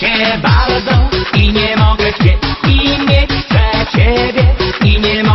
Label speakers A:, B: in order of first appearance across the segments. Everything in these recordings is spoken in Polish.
A: cię bardzo i nie mogę chcieć i mieć chcę ciebie i nie mogę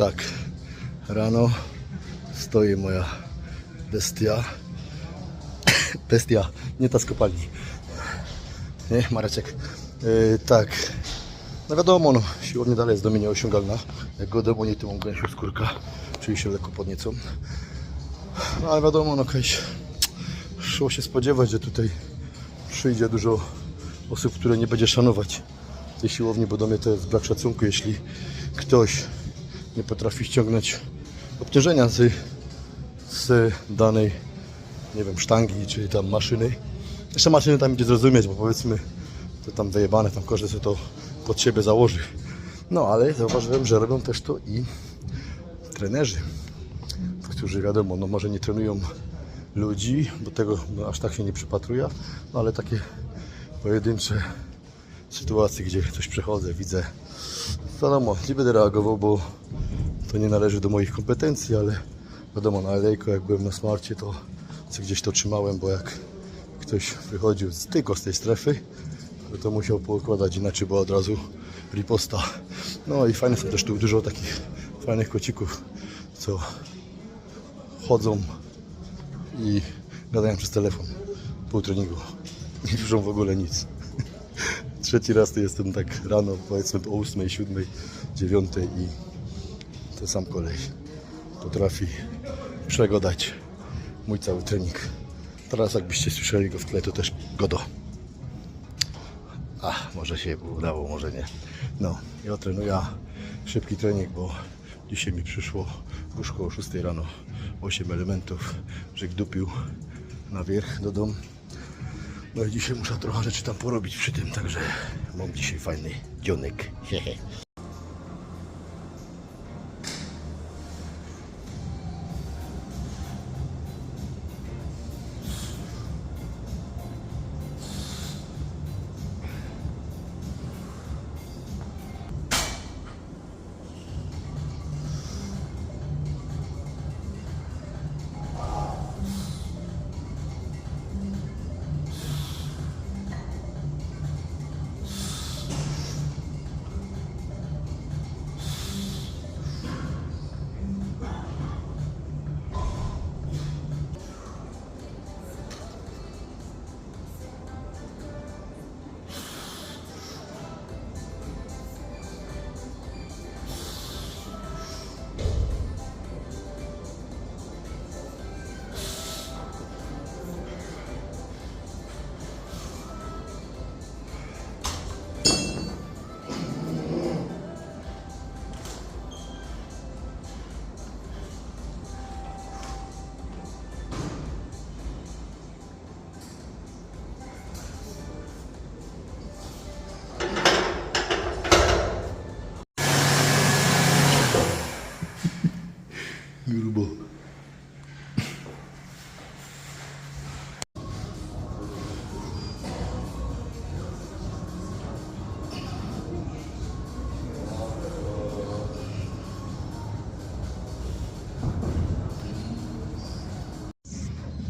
B: Tak, rano stoi moja bestia. Bestia, nie ta z kopalni. Nie, Mareczek. Yy, tak, no wiadomo, no, siłownia dalej jest do mnie nieosiągalna. Jak go demonię, to mam gęsią skórka, czyli się lekko podniecą. No ale wiadomo, no jakaś szło się spodziewać, że tutaj przyjdzie dużo osób, które nie będzie szanować tej siłowni, bo do mnie to jest brak szacunku, jeśli ktoś nie potrafi ściągnąć obciążenia z, z danej, nie wiem, sztangi czy tam maszyny. Jeszcze maszyny tam idzie zrozumieć, bo powiedzmy, to tam wyjebane, tam każdy sobie to pod siebie założy. No ale zauważyłem, że robią też to i trenerzy, którzy wiadomo, no może nie trenują ludzi, do tego no, aż tak się nie przypatruję, no ale takie pojedyncze sytuacje, gdzie coś przechodzę, widzę, wiadomo, nie będę reagował, bo to nie należy do moich kompetencji, ale wiadomo, na alejko jak byłem na smarcie, to co gdzieś to trzymałem, bo jak ktoś wychodził z, tylko z tej strefy, to, to musiał poukładać, inaczej była od razu riposta. No i fajne są też tu dużo takich fajnych kocików, co chodzą i gadają przez telefon pół treningu. Nie piszą w ogóle nic. Trzeci raz tu jestem tak rano, powiedzmy o 8, 7, 9 i ten sam koleś potrafi przegodać mój cały trening. Teraz jakbyście słyszeli go w tle, to też godo. A, może się udało, może nie. No, ja trenuję szybki trening, bo dzisiaj mi przyszło łóżko o 6 rano 8 elementów, że dupił na wierzch do domu. No i dzisiaj muszę trochę rzeczy tam porobić przy tym, także mam dzisiaj fajny dzionek. Hehe. Grubo.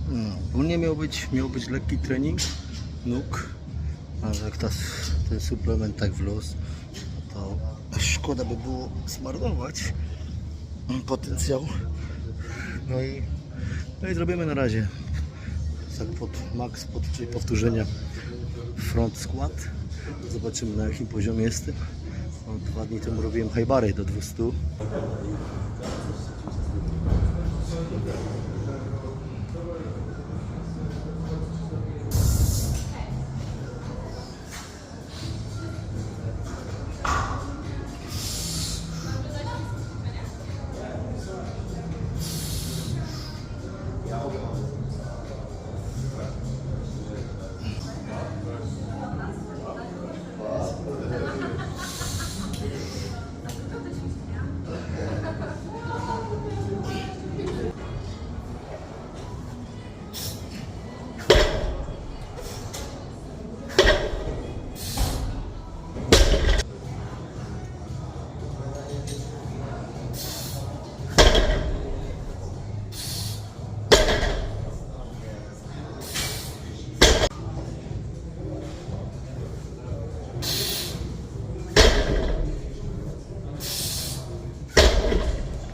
B: No, ogólnie miał być, miał być lekki trening nóg, ale jak ta, ten suplement tak w los, to szkoda by było zmarnować potencjał. No i, no i zrobimy na razie tak pod max, pod, czyli powtórzenia front squat. Zobaczymy na jakim poziomie jestem. No, dwa dni temu robiłem high do 200.